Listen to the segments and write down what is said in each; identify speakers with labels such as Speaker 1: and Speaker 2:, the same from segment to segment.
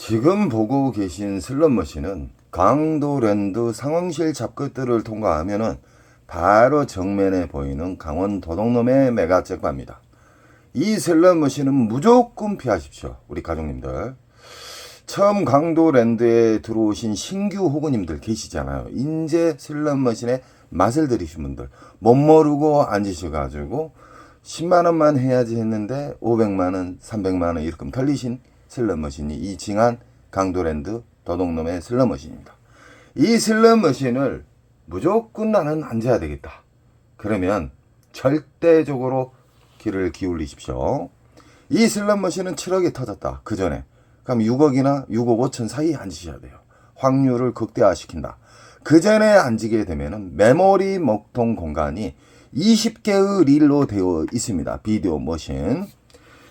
Speaker 1: 지금 보고 계신 슬롯머신은 강도랜드 상황실 잡것들을 통과하면은 바로 정면에 보이는 강원 도동놈의 메가잭바입니다. 이 슬롯머신은 무조건 피하십시오. 우리 가족님들. 처음 강도랜드에 들어오신 신규 호구님들 계시잖아요. 인제 슬롯머신의 맛을 들이신 분들 못 모르고 앉으셔가지고 10만 원만 해야지 했는데 500만 원, 300만 원 이렇게 털리신 슬롯머신이 이 징한 강도랜드 도동놈의 슬롯머신입니다. 이 슬롯머신을 무조건 나는 앉아야 되겠다. 그러면 절대적으로 귀를 기울이십시오. 이 슬롯머신은 7억에 터졌다. 그 전에. 그럼 6억이나 6억 5천 사이에 앉으셔야 돼요. 확률을 극대화시킨다. 그 전에 앉게 되면은 메모리 먹통 공간이 20개의 릴로 되어 있습니다. 비디오 머신.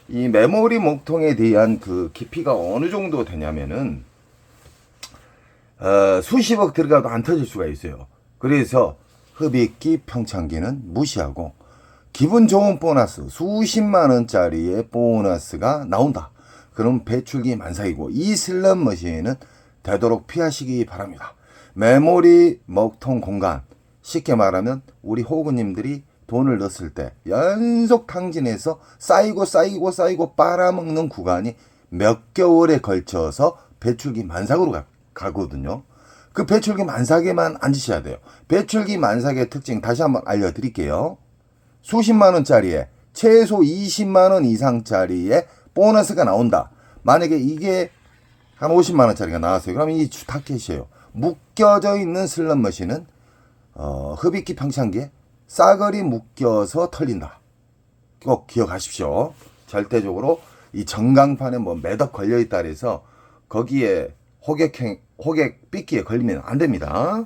Speaker 1: 이 메모리 목통에 대한 그 깊이가 어느 정도 되냐면은 어, 수십억 들어가도 안 터질 수가 있어요. 그래서 흡입기 평창기는 무시하고 기분 좋은 보너스 수십만 원짜리의 보너스가 나온다. 그럼 배출기 만삭이고 이 슬롯 머신은 되도록 피하시기 바랍니다. 메모리 먹통 공간 쉽게 말하면 우리 호구님들이 돈을 넣었을 때 연속 탕진해서 쌓이고 쌓이고 쌓이고 빨아먹는 구간이 몇 개월에 걸쳐서 배출기 만삭으로 가, 가거든요. 그 배출기 만삭에만 앉으셔야 돼요. 배출기 만삭의 특징 다시 한번 알려드릴게요. 수십만 원짜리에 최소 20만 원 이상짜리에 보너스가 나온다. 만약에 이게 한 50만 원짜리가 나왔어요. 그러면 이 타켓이에요. 묶여져 있는 슬롯 머신은 어, 흡입기 평창기에 싸그리 묶여서 털린다. 꼭 기억하십시오. 절대적으로 이 전광판에 뭐 매덕 걸려 있다 그래서 거기에 호객행 호객 삐끼에 걸리면 안 됩니다.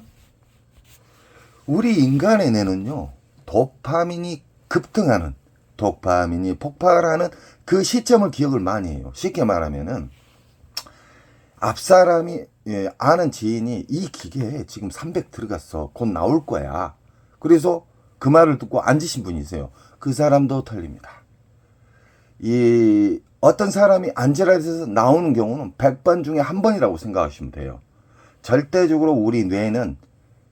Speaker 1: 우리 인간의 뇌는요 도파민이 급등하는 도파민이 폭발하는 그 시점을 기억을 많이 해요. 쉽게 말하면은 앞 사람이 예, 아는 지인이 이 기계에 지금 300 들어갔어. 곧 나올 거야. 그래서 그 말을 듣고 앉으신 분이 있어요. 그 사람도 털립니다. 이 어떤 사람이 해서 나오는 경우는 100번 중에 한 번이라고 생각하시면 돼요. 절대적으로 우리 뇌는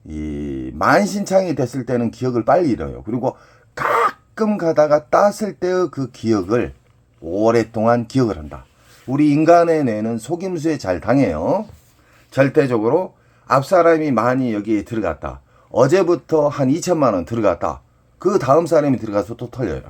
Speaker 1: 이 만신창이 됐을 때는 기억을 빨리 잃어요. 그리고 가끔 가다가 땄을 때의 그 기억을 오랫동안 기억을 한다. 우리 인간의 뇌는 속임수에 잘 당해요. 절대적으로 앞 사람이 많이 여기에 들어갔다. 어제부터 한 2천만 원 들어갔다. 그 다음 사람이 들어가서 또 털려요.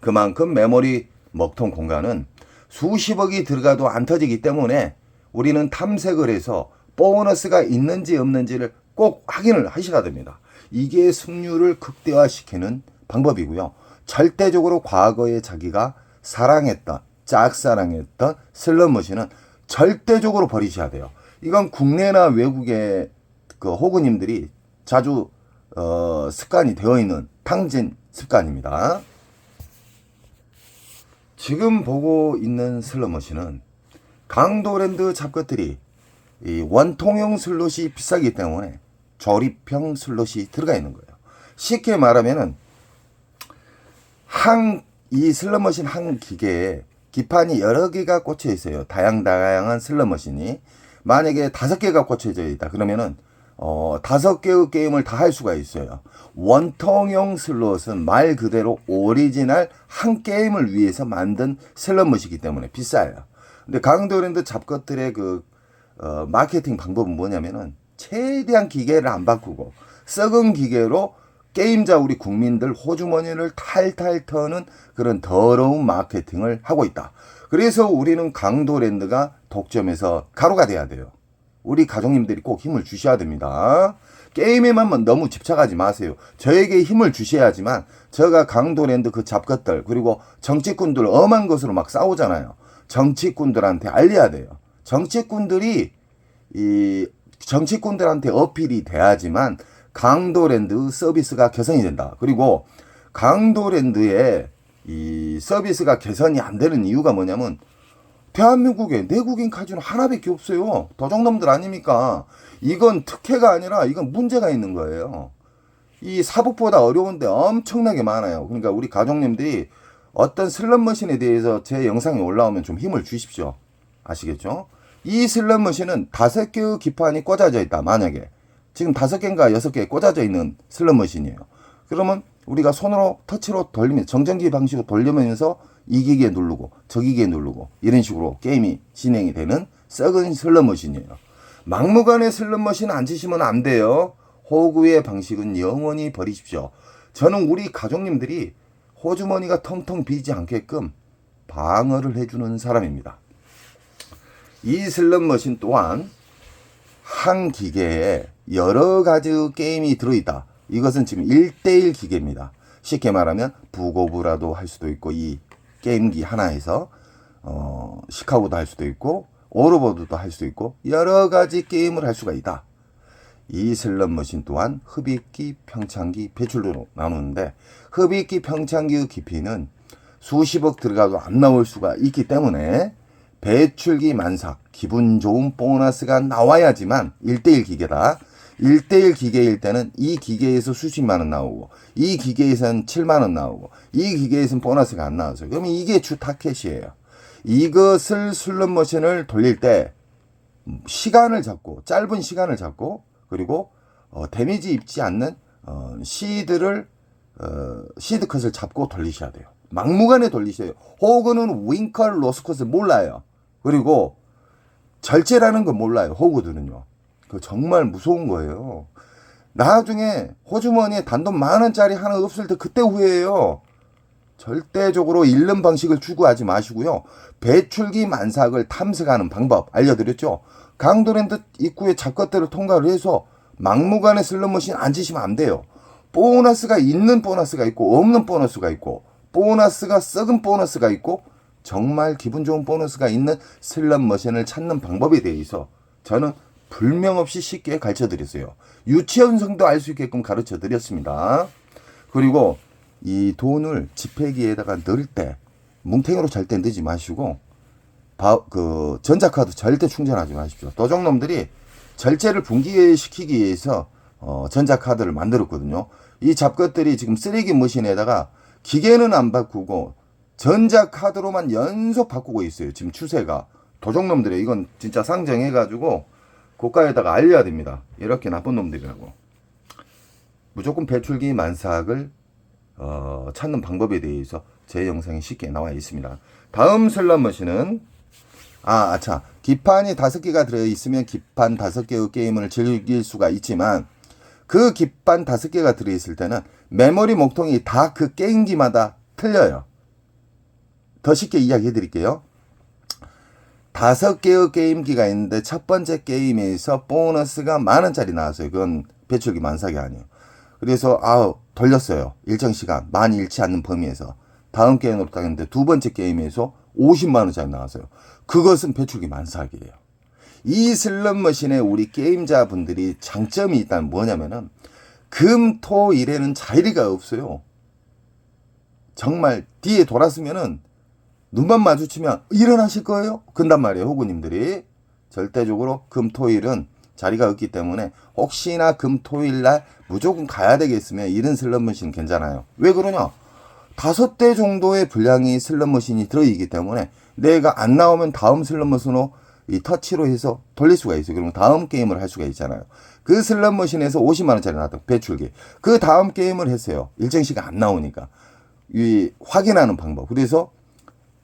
Speaker 1: 그만큼 메모리 먹통 공간은 수십억이 들어가도 안 터지기 때문에 우리는 탐색을 해서 보너스가 있는지 없는지를 꼭 확인을 하셔야 됩니다. 이게 승률을 극대화시키는 방법이고요. 절대적으로 과거에 자기가 사랑했던 짝사랑했던 슬롯머신은 절대적으로 버리셔야 돼요. 이건 국내나 외국의 그 호구님들이 자주 어, 습관이 되어 있는 탕진 습관입니다. 지금 보고 있는 슬롯머신은 강도랜드 잡것들이 이 원통형 슬롯이 비싸기 때문에 조립형 슬롯이 들어가 있는 거예요. 쉽게 말하면은 한 이 슬롯머신 한 기계에 기판이 여러 개가 꽂혀 있어요. 다양다양한 슬롯머신이 만약에 다섯 개가 꽂혀져 있다 그러면은 어 다섯 개의 게임을 다 할 수가 있어요. 원통형 슬롯은 말 그대로 오리지널 한 게임을 위해서 만든 슬롯머신이기 때문에 비싸요. 근데 강도 랜드 잡것들의 그 어, 마케팅 방법은 뭐냐면은 최대한 기계를 안 바꾸고 썩은 기계로 게임자 우리 국민들 호주머니를 탈탈 터는 그런 더러운 마케팅을 하고 있다. 그래서 우리는 강도랜드가 독점에서 가로가 돼야 돼요. 우리 가족님들이 꼭 힘을 주셔야 됩니다. 게임에만 너무 집착하지 마세요. 저에게 힘을 주셔야지만 제가 강도랜드 그 잡것들 그리고 정치꾼들 엄한 것으로 막 싸우잖아요. 정치꾼들한테 알려야 돼요. 정치꾼들이 이 정치꾼들한테 어필이 돼야지만 강도랜드 서비스가 개선이 된다. 그리고 강도랜드의 이 서비스가 개선이 안 되는 이유가 뭐냐면 대한민국에 내국인 카지노 하나밖에 없어요. 도적놈들 아닙니까? 이건 특혜가 아니라 이건 문제가 있는 거예요. 이 사복보다 어려운데 엄청나게 많아요. 그러니까 우리 가족님들이 어떤 슬롯 머신에 대해서 제 영상이 올라오면 좀 힘을 주십시오. 아시겠죠? 이 슬롯머신은 다섯 개의 기판이 꽂아져 있다. 만약에 지금 다섯 개인가 여섯 개 꽂아져 있는 슬롯머신이에요. 그러면 우리가 손으로 터치로 돌리면 정전기 방식으로 돌리면서 이 기기에 누르고 저 기기에 누르고 이런 식으로 게임이 진행이 되는 썩은 슬롯머신이에요. 막무가내 슬롯머신 앉으시면 안 돼요. 호구의 방식은 영원히 버리십시오. 저는 우리 가족님들이 호주머니가 텅텅 비지 않게끔 방어를 해주는 사람입니다. 이 슬롯머신 또한 한 기계에 여러 가지 게임이 들어있다. 이것은 지금 1대1 기계입니다. 쉽게 말하면 부고부라도 할 수도 있고 이 게임기 하나에서 어, 시카고도 할 수도 있고 오르버드도 할 수도 있고 여러 가지 게임을 할 수가 있다. 이 슬롯 머신 또한 흡입기, 평창기, 배출로 나누는데 흡입기, 평창기의 깊이는 수십억 들어가도 안 나올 수가 있기 때문에 배출기 만삭, 기분 좋은 보너스가 나와야지만 1대1 기계다. 1대1 기계일 때는 이 기계에서 수십만 원 나오고 이 기계에서는 7만 원 나오고 이 기계에서는 보너스가 안 나와서 그러면 이게 주 타켓이에요. 이것을 슬롯머신을 돌릴 때 시간을 잡고 짧은 시간을 잡고 그리고 어, 데미지 입지 않는 어, 시드를 어, 시드 컷을 잡고 돌리셔야 돼요. 막무가내 돌리셔야 돼요. 호그는 윙컬 로스컷을 몰라요. 그리고 절제라는 걸 몰라요. 호그들은요. 그 정말 무서운 거예요. 나중에 호주머니에 단돈 만 원짜리 하나 없을 때 그때 후회해요. 절대적으로 잃는 방식을 추구하지 마시고요. 배출기 만삭을 탐색하는 방법 알려드렸죠. 강도랜드 입구에 잡것들을 통과를 해서 막무가내 슬롯머신 앉으시면 안 돼요. 보너스가 있는 보너스가 있고 없는 보너스가 있고 보너스가 썩은 보너스가 있고 정말 기분 좋은 보너스가 있는 슬롯머신을 찾는 방법에 대해서 저는 불명 없이 쉽게 가르쳐 드렸어요. 유치원생도 알 수 있게끔 가르쳐 드렸습니다. 그리고 이 돈을 지폐기에다가 넣을 때 뭉탱이로 절대 넣지 마시고 바, 그 전자카드 절대 충전하지 마십시오. 도적놈들이 절제를 분기시키기 위해서 어, 전자카드를 만들었거든요. 이 잡것들이 지금 쓰레기 머신에다가 기계는 안 바꾸고 전자카드로만 연속 바꾸고 있어요. 지금 추세가 도적놈들이 이건 진짜 상정해가지고 고가에다가 알려야 됩니다. 이렇게 나쁜 놈들이라고. 무조건 배출기 만삭을 어, 찾는 방법에 대해서 제 영상에 쉽게 나와 있습니다. 다음 슬롯 머신은 아, 아차. 기판이 다섯 개가 들어 있으면 기판 다섯 개의 게임을 즐길 수가 있지만 그 기판 다섯 개가 들어 있을 때는 메모리 목통이 다 그 게임기마다 틀려요. 더 쉽게 이야기해 드릴게요. 다섯 개의 게임기가 있는데 첫 번째 게임에서 보너스가 만 원짜리 나왔어요. 그건 배출기 만삭이 아니에요. 그래서 아우 돌렸어요. 일정 시간 많이 잃지 않는 범위에서 다음 게임으로 딱 했는데 두 번째 게임에서 50만 원짜리 나왔어요. 그것은 배출기 만삭이에요. 이 슬롯 머신에 우리 게임자분들이 장점이 있다면 뭐냐면은 금, 토, 일에는 자리가 없어요. 정말 뒤에 돌았으면은 눈만 마주치면 일어나실 거예요? 근단 말이에요, 호구님들이. 절대적으로 금, 토, 일은 자리가 없기 때문에 혹시나 금, 토, 일날 무조건 가야 되겠으면 이런 슬롯머신 괜찮아요. 왜 그러냐? 다섯 대 정도의 분량이 슬롯머신이 들어있기 때문에 내가 안 나오면 다음 슬롯머신으로 이 터치로 해서 돌릴 수가 있어요. 그러면 다음 게임을 할 수가 있잖아요. 그 슬롯머신에서 50만원짜리 나왔던 배출기. 그 다음 게임을 했어요. 일정 시간 안 나오니까. 이 확인하는 방법. 그래서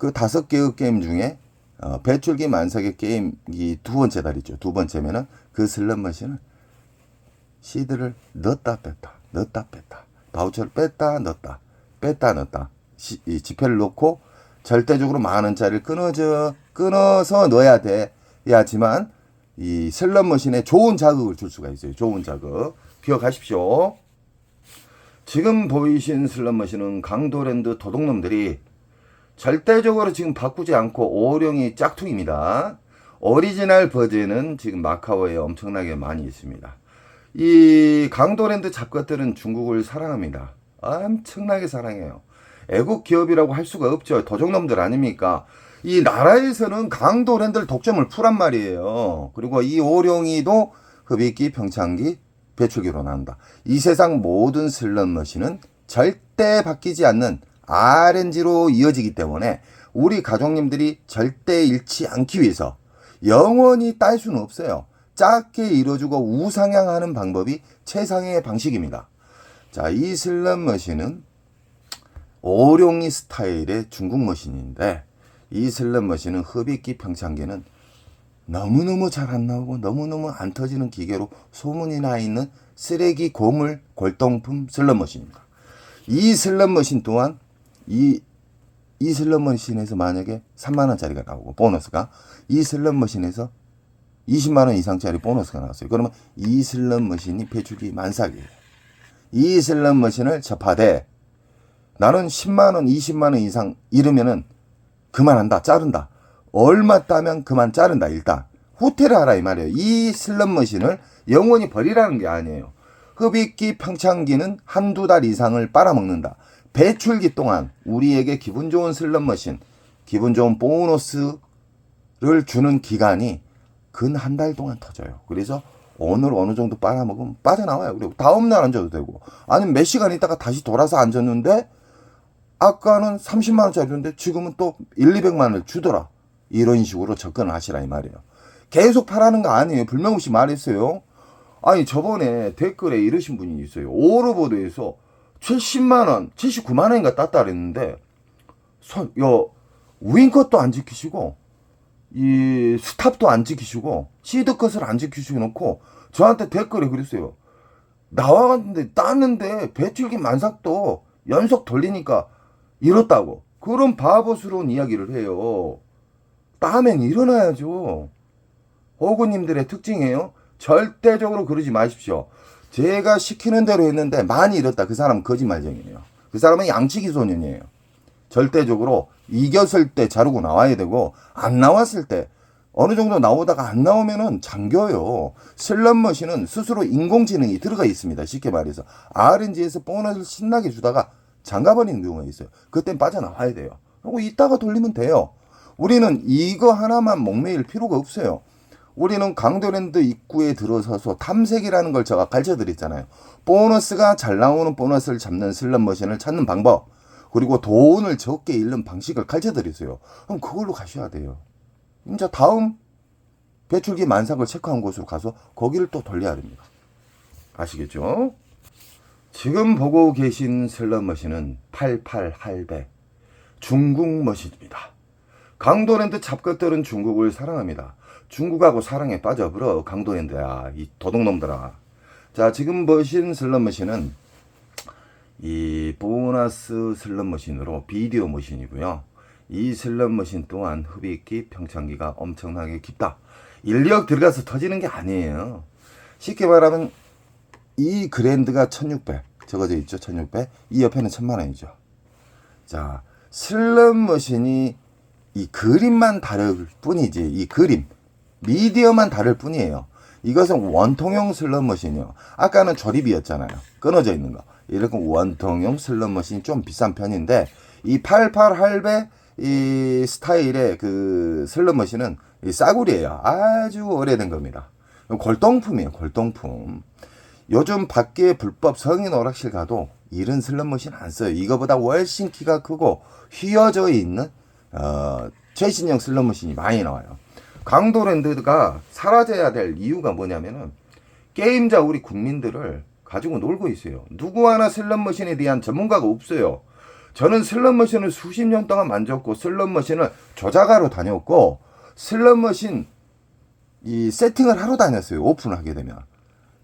Speaker 1: 그 다섯 개의 게임 중에 어, 배출기 만삭의 게임이 두 번째 달이죠. 두 번째면은 그 슬롯머신을 시드를 넣었다 뺐다 넣었다 뺐다 바우처를 뺐다 넣었다 뺐다 넣었다 시, 이 지폐를 넣고 절대적으로 만 원짜리를 끊어져 끊어서 넣어야 돼야지만 이 슬롯머신에 좋은 자극을 줄 수가 있어요. 좋은 자극 기억하십시오. 지금 보이신 슬롯머신은 강도랜드 도둑놈들이 절대적으로 지금 바꾸지 않고 오령이 짝퉁입니다. 오리지널 버전은 지금 마카오에 엄청나게 많이 있습니다. 이 강도랜드 잡것들은 중국을 사랑합니다. 엄청나게 사랑해요. 애국 기업이라고 할 수가 없죠. 도적놈들 아닙니까? 이 나라에서는 강도랜드를 독점을 풀한 말이에요. 그리고 이 오룡이도 흡입기, 평창기, 배출기로 나온다. 이 세상 모든 슬롯머신은 절대 바뀌지 않는 RNG로 이어지기 때문에 우리 가족님들이 절대 잃지 않기 위해서 영원히 딸 수는 없어요. 작게 이뤄주고 우상향하는 방법이 최상의 방식입니다. 자, 이 슬롯머신은 오룡이 스타일의 중국 머신인데 이 슬롯머신은 흡입기 평창기는 너무너무 잘 안 나오고 너무너무 안 터지는 기계로 소문이 나 있는 쓰레기 고물 골동품 슬롯머신입니다. 이 슬롯머신 또한 이, 이 슬롯머신에서 만약에 3만원짜리가 나오고 보너스가 이 슬롯머신에서 20만원 이상짜리 보너스가 나왔어요. 그러면 이 슬롯머신이 배출이 만삭이에요. 이 슬롯머신을 접하되 나는 10만원, 20만원 이상 이르면은 그만한다, 자른다. 얼마 따면 그만 자른다, 일단. 후퇴를 하라, 이 말이에요. 이 슬롯머신을 영원히 버리라는 게 아니에요. 흡입기, 평창기는 한두 달 이상을 빨아먹는다. 배출기 동안 우리에게 기분 좋은 슬롯머신, 기분 좋은 보너스를 주는 기간이 근 한 달 동안 터져요. 그래서 오늘 어느 정도 빨아먹으면 빠져나와요. 그리고 다음날 앉아도 되고. 아니면 몇 시간 있다가 다시 돌아서 앉았는데 아까는 30만 원짜리인데 지금은 또 1, 200만 원을 주더라. 이런 식으로 접근을 하시라 이 말이에요. 계속 파라는 거 아니에요. 불명없이 말했어요. 아니 저번에 댓글에 이러신 분이 있어요. 오르보드에서 70만 원, 79만 원인가 땄다 그랬는데 서, 여 윙컷도 안 지키시고 이 스탑도 안 지키시고 시드컷을 안 지키시고 놓고 저한테 댓글에 그랬어요. 나와갔는데 땄는데 배출기 만삭도 연속 돌리니까 이렇다고 그런 바보스러운 이야기를 해요. 따면 일어나야죠. 호구님들의 특징이에요. 절대적으로 그러지 마십시오. 제가 시키는 대로 했는데 많이 잃었다. 그 사람은 거짓말쟁이에요. 그 사람은 양치기 소년이에요. 절대적으로 이겼을 때 자르고 나와야 되고 안 나왔을 때 어느 정도 나오다가 안 나오면은 잠겨요. 슬럼머신은 스스로 인공지능이 들어가 있습니다. 쉽게 말해서 RNG에서 보너스를 신나게 주다가 잠가버리는 경우가 있어요. 그땐 빠져나와야 돼요. 그리고 이따가 돌리면 돼요. 우리는 이거 하나만 목매일 필요가 없어요. 우리는 강도랜드 입구에 들어서서 탐색이라는 걸 제가 가르쳐 드렸잖아요. 보너스가 잘 나오는 보너스를 잡는 슬럼머신을 찾는 방법, 그리고 돈을 적게 잃는 방식을 가르쳐 드렸어요. 그럼 그걸로 가셔야 돼요. 이제 다음 배출기 만삭을 체크한 곳으로 가서 거기를 또 돌려야 됩니다. 아시겠죠? 지금 보고 계신 슬럼머신은 88할배 중국 머신입니다. 강도랜드 잡것들은 중국을 사랑합니다. 중국하고 사랑에 빠져버려 강도랜드야 이 도둑놈들아. 자 지금 보신 슬럼머신은 이 보너스 슬럼머신으로 비디오 머신이고요. 이 슬럼머신 또한 흡입기 평창기가 엄청나게 깊다. 인력 들어가서 터지는 게 아니에요. 쉽게 말하면 이 그랜드가 1600 적어져 있죠 1600 이 옆에는 1000만 원이죠 자 슬럼 머신이 이 그림만 다를 뿐이지 이 그림 미디어만 다를 뿐이에요. 이것은 원통형 슬럼 머신이요. 아까는 조립이었잖아요. 끊어져 있는 거. 이렇게 원통형 슬럼 머신이 좀 비싼 편인데 이 88 할배 이 스타일의 그 슬럼 머신은 이 싸구리예요. 아주 오래된 겁니다. 골동품이에요 골동품. 요즘 밖에 불법 성인 오락실 가도 이런 슬롯머신 안 써요. 이거보다 훨씬 키가 크고 휘어져 있는 어, 최신형 슬롯머신이 많이 나와요. 강도랜드가 사라져야 될 이유가 뭐냐면은 게임자 우리 국민들을 가지고 놀고 있어요. 누구 하나 슬롯머신에 대한 전문가가 없어요. 저는 슬롯머신을 수십 년 동안 만졌고 슬롯머신을 조작하러 다녔고 슬롯머신 이 세팅을 하러 다녔어요. 오픈을 하게 되면.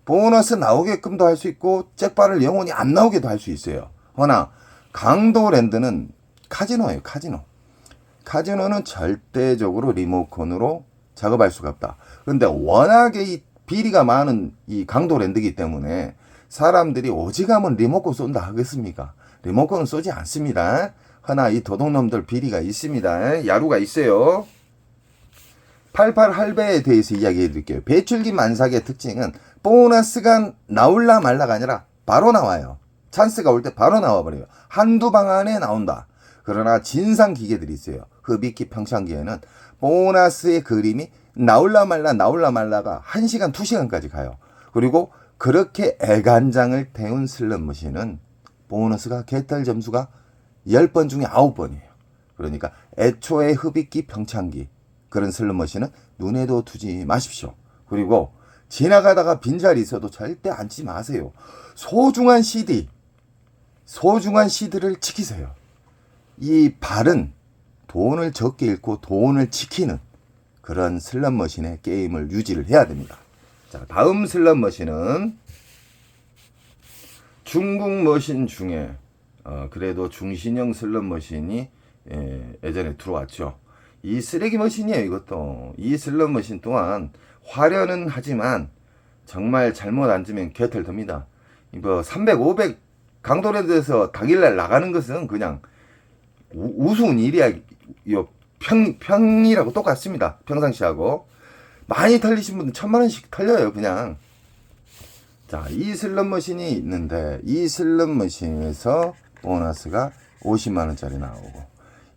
Speaker 1: 보너스 나오게끔도 할 수 있고 잭바를 영원히 안 나오게도 할 수 있어요. 허나 강도랜드는 카지노예요. 카지노. 카지노는 절대적으로 리모컨으로 작업할 수가 없다. 그런데 워낙에 이 비리가 많은 이 강도 랜드이기 때문에 사람들이 오지가면 리모컨 쏜다 하겠습니까? 리모컨은 쏘지 않습니다. 허나 이 도둑놈들 비리가 있습니다. 야루가 있어요. 88 할배에 대해서 이야기해 드릴게요. 배출기 만삭의 특징은 보너스가 나올라 말라가 아니라 바로 나와요. 찬스가 올 때 바로 나와버려요. 한두 방 안에 나온다. 그러나 진상 기계들이 있어요. 흡입기 평창기에는 보너스의 그림이 나올라 말라 나올라 말라가 1시간, 2시간까지 가요. 그리고 그렇게 애간장을 태운 슬롯머신은 보너스가 개탈 점수가 10번 중에 9번이에요. 그러니까 애초에 흡입기 평창기 그런 슬롯머신은 눈에도 두지 마십시오. 그리고 지나가다가 빈자리 있어도 절대 앉지 마세요. 소중한 CD, 소중한 CD를 지키세요. 이 발은 돈을 적게 잃고 돈을 지키는 그런 슬롯머신의 게임을 유지를 해야 됩니다. 자, 다음 슬롯머신은 중국 머신 중에 어, 그래도 중신형 슬롯머신이 예, 예전에 들어왔죠. 이 쓰레기 머신이에요, 이것도. 이 슬롯머신 또한 화려는 하지만 정말 잘못 앉으면 개털 듭니다. 이거 300, 500 강도랜드에서 당일날 나가는 것은 그냥 우, 우스운 일이야. 요 평, 평이라고 똑같습니다. 평상시하고. 많이 털리신 분들 천만 원씩 털려요, 그냥. 자, 이 슬롯머신이 있는데, 이 슬롯머신에서 보너스가 50만 원짜리 나오고,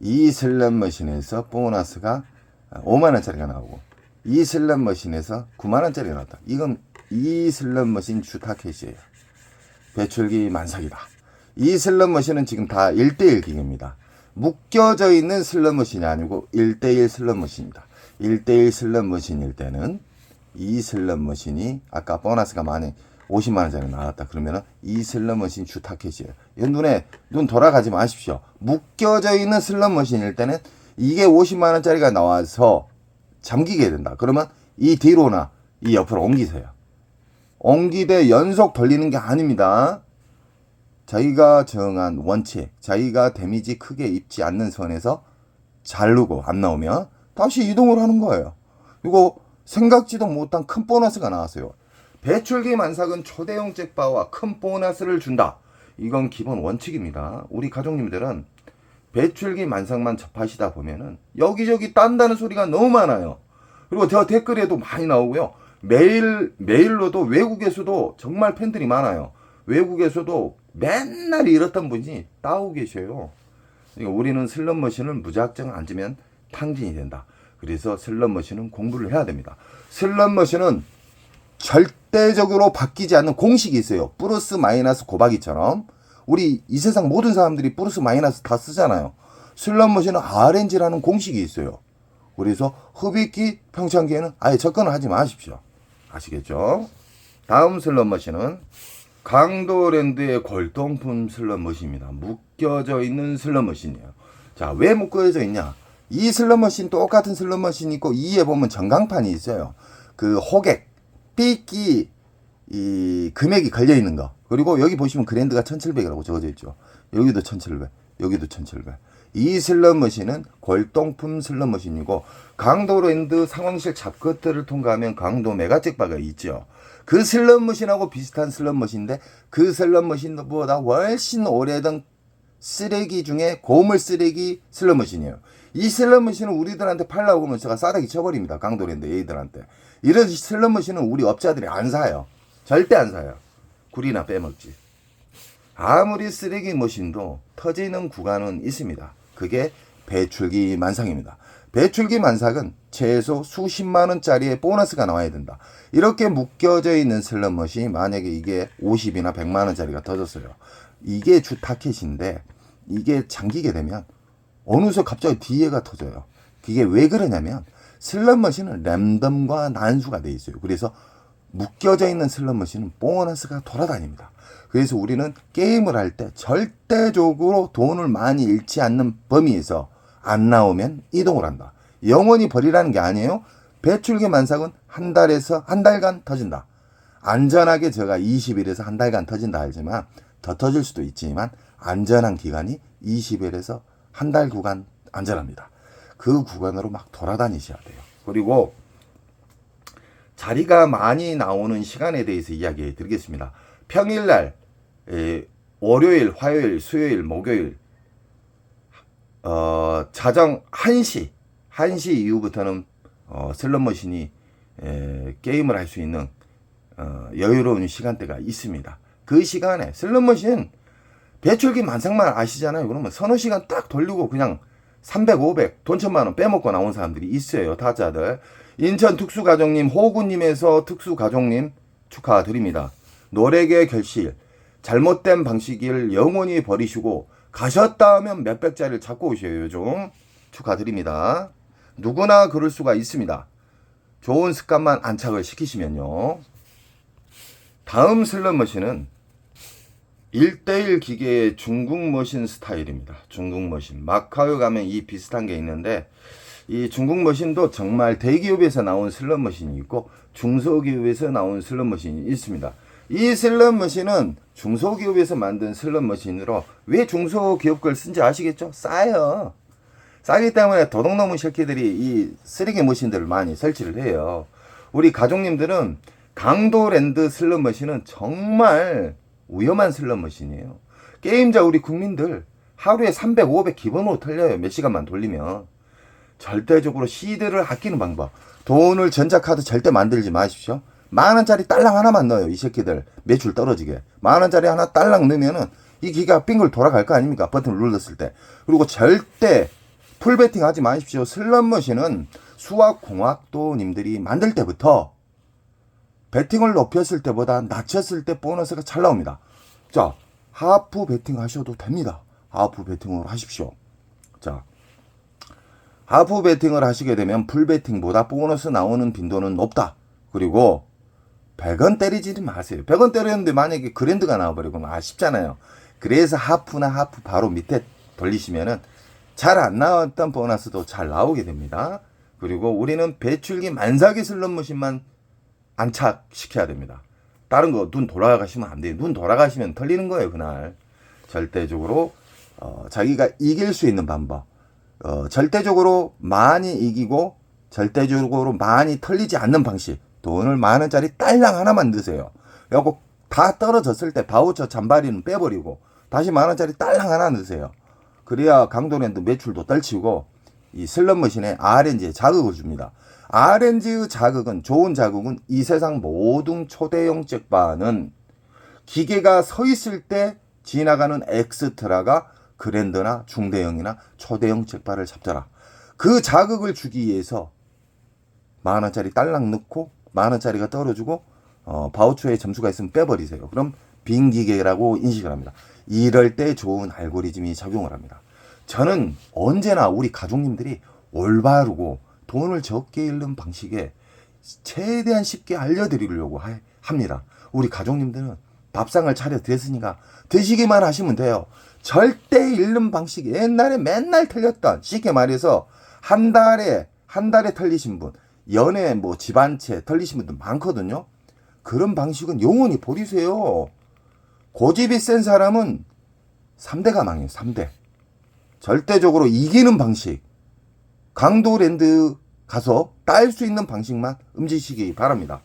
Speaker 1: 이 슬롯머신에서 보너스가 5만 원짜리가 나오고, 이 슬롯머신에서 9만 원짜리 나왔다. 이건 이 슬롯머신 주 타켓이에요. 배출기 만삭이다. 이 슬롯머신은 지금 다 1대1 기계입니다. 묶여져 있는 슬롯 머신이 아니고 1대1 슬롯 머신입니다. 1대1 슬롯 머신일 때는 이 슬롯 머신이 아까 보너스가 많이 50만 원짜리 나왔다 그러면은 이 슬롯 머신 주 타켓이에요. 이 눈에 눈 돌아가지 마십시오. 묶여져 있는 슬롯 머신일 때는 이게 50만 원짜리가 나와서 잠기게 된다. 그러면 이 뒤로나 이 옆으로 옮기세요. 옮기되 연속 돌리는 게 아닙니다. 자기가 정한 원칙, 자기가 데미지 크게 입지 않는 선에서 자르고 안 나오면 다시 이동을 하는 거예요. 이거 생각지도 못한 큰 보너스가 나왔어요. 배출기 만삭은 초대형 잭바와 큰 보너스를 준다. 이건 기본 원칙입니다. 우리 가족님들은 배출기 만삭만 접하시다 보면은 여기저기 딴다는 소리가 너무 많아요. 그리고 저 댓글에도 많이 나오고요. 메일, 메일로도 외국에서도 정말 팬들이 많아요. 외국에서도 맨날 이렇던 분이 따오고 계셔요. 그러니까 우리는 슬롯머신을 무작정 앉으면 탕진이 된다. 그래서 슬롯머신은 공부를 해야 됩니다. 슬롯머신은 절대적으로 바뀌지 않는 공식이 있어요. 플러스 마이너스 곱하기처럼. 우리 이 세상 모든 사람들이 플러스 마이너스 다 쓰잖아요. 슬롯머신은 RNG라는 공식이 있어요. 그래서 흡입기 평창기에는 아예 접근을 하지 마십시오. 아시겠죠? 다음 슬롯머신은 강도랜드의 골동품 슬롯머신입니다. 묶여져 있는 슬롯머신이에요. 자, 왜 묶여져 있냐? 이 슬롯머신 똑같은 슬롯머신 있고 이에 보면 전광판이 있어요. 그 호객, 삐끼, 이 금액이 걸려 있는 거. 그리고 여기 보시면 그랜드가 1700이라고 적어져 있죠. 여기도 1700, 여기도 1700. 이 슬롯머신은 골동품 슬롯머신이고 강도랜드 상황실 잡것들을 통과하면 강도 메가잭바가 있죠. 그 슬롯 머신하고 비슷한 슬롯 머신인데 그 슬롯 머신보다 훨씬 오래된 쓰레기 중에 고물 쓰레기 슬롯 머신이에요. 이 슬롯 머신은 우리들한테 팔라고 하면 제가 싸다기 쳐버립니다. 강도랜드 얘들한테. 이런 슬롯 머신은 우리 업자들이 안 사요. 절대 안 사요. 굴이나 빼먹지. 아무리 쓰레기 머신도 터지는 구간은 있습니다. 그게 배출기 만삭입니다. 배출기 만삭은 최소 수십만 원짜리의 보너스가 나와야 된다. 이렇게 묶여져 있는 슬롯머신이 만약에 이게 50이나 100만 원짜리가 터졌어요. 이게 주 타켓인데 이게 잠기게 되면 어느 새 갑자기 뒤에가 터져요. 그게 왜 그러냐면 슬롯머신은 랜덤과 난수가 돼 있어요. 그래서 묶여져 있는 슬롯머신은 보너스가 돌아다닙니다. 그래서 우리는 게임을 할 때 절대적으로 돈을 많이 잃지 않는 범위에서 안 나오면 이동을 한다. 영원히 버리라는 게 아니에요. 배출기 만삭은 한 달에서 한 달간 터진다. 안전하게 제가 20일에서 한 달간 터진다 하지만 더 터질 수도 있지만 안전한 기간이 20일에서 한 달 구간 안전합니다. 그 구간으로 막 돌아다니셔야 돼요. 그리고 자리가 많이 나오는 시간에 대해서 이야기 드리겠습니다. 평일날, 에, 월요일, 화요일, 수요일, 목요일, 어, 자정 1시, 1시 이후부터는 어, 슬롯머신이 에, 게임을 할 수 있는 어, 여유로운 시간대가 있습니다. 그 시간에 슬롯머신 배출기 만상만 아시잖아요. 그러면 서너 시간 딱 돌리고 그냥 300, 500, 돈 천만 원 빼먹고 나온 사람들이 있어요. 타자들. 인천 특수가족님, 호구님에서 특수가족님 축하드립니다. 노래계 결실, 잘못된 방식을 영원히 버리시고 가셨다 하면 몇백짜리를 찾고 오셔요. 요즘 축하드립니다. 누구나 그럴 수가 있습니다. 좋은 습관만 안착을 시키시면요. 다음 슬롯머신은 1대1 기계의 중국 머신 스타일입니다. 중국 머신. 마카오 가면 이 비슷한 게 있는데 이 중국 머신도 정말 대기업에서 나온 슬롯 머신이 있고 중소기업에서 나온 슬롯 머신이 있습니다. 이 슬롯 머신은 중소기업에서 만든 슬롯 머신으로 왜 중소기업 걸 쓴지 아시겠죠? 싸요. 싸기 때문에 도둑놈의 새끼들이 이 쓰레기 머신들을 많이 설치를 해요. 우리 가족님들은 강도랜드 슬롯 머신은 정말 위험한 슬롯 머신이에요. 게임자 우리 국민들 하루에 300, 500 기본으로 털려요. 몇 시간만 돌리면. 절대적으로 시드를 아끼는 방법. 돈을 전자카드 절대 만들지 마십시오. 만 원짜리 딸랑 하나만 넣어요. 이 새끼들 매출 떨어지게. 만 원짜리 하나 딸랑 넣으면은 이 기가 빙글 돌아갈 거 아닙니까? 버튼을 눌렀을 때. 그리고 절대 풀베팅 하지 마십시오. 슬롯 머신은 수학공학도님들이 만들 때부터 베팅을 높였을 때보다 낮췄을 때 보너스가 잘 나옵니다. 자, 하프 베팅 하셔도 됩니다. 하프 베팅으로 하십시오. 자, 하프 베팅을 하시게 되면 풀 베팅보다 보너스 나오는 빈도는 높다. 그리고 100원 때리지 마세요. 100원 때렸는데 만약에 그랜드가 나와버리면 아쉽잖아요. 그래서 하프나 하프 바로 밑에 돌리시면은 잘 안 나왔던 보너스도 잘 나오게 됩니다. 그리고 우리는 배출기 만사기 슬롯 머신만 안착시켜야 됩니다. 다른 거 눈 돌아가시면 안 돼요. 눈 돌아가시면 털리는 거예요, 그날. 절대적으로 어, 자기가 이길 수 있는 방법. 어, 절대적으로 많이 이기고 절대적으로 많이 털리지 않는 방식. 돈을 만 원짜리 딸랑 하나만 넣으세요. 그리고 다 떨어졌을 때 바우처 잔바리는 빼버리고 다시 만 원짜리 딸랑 하나 넣으세요. 그래야 강도랜드 매출도 떨치고 이 슬롯 머신에 RNG에 자극을 줍니다. RNG 자극은 좋은 자극은 이 세상 모든 초대형 잭바는 기계가 서 있을 때 지나가는 엑스트라가 그랜드나 중대형이나 초대형 잭바를 잡더라. 그 자극을 주기 위해서 만 원짜리 딸랑 넣고 만 원짜리가 떨어지고 어, 바우처에 점수가 있으면 빼버리세요. 그럼 빈 기계라고 인식을 합니다. 이럴 때 좋은 알고리즘이 작용을 합니다. 저는 언제나 우리 가족님들이 올바르고 돈을 적게 잃는 방식에 최대한 쉽게 알려드리려고 하- 합니다. 우리 가족님들은 밥상을 차려 드렸으니까 드시기만 하시면 돼요. 절대 잃는 방식 옛날에 맨날 틀렸던 쉽게 말해서 한 달에 한 달에 털리신 분 연애 뭐 집안채 털리신 분들 많거든요. 그런 방식은 영원히 버리세요. 고집이 센 사람은 3대가 망해요. 3대. 절대적으로 이기는 방식. 강도랜드 가서 딸 수 있는 방식만 움직이시기 바랍니다.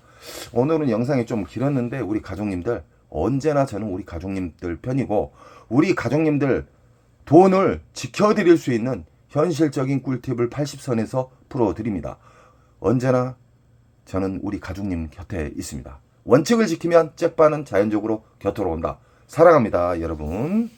Speaker 1: 오늘은 영상이 좀 길었는데 우리 가족님들 언제나 저는 우리 가족님들 편이고 우리 가족님들 돈을 지켜드릴 수 있는 현실적인 꿀팁을 80선에서 풀어드립니다. 언제나 저는 우리 가족님 곁에 있습니다. 원칙을 지키면 잭바는 자연적으로 곁으로 온다. 사랑합니다, 여러분.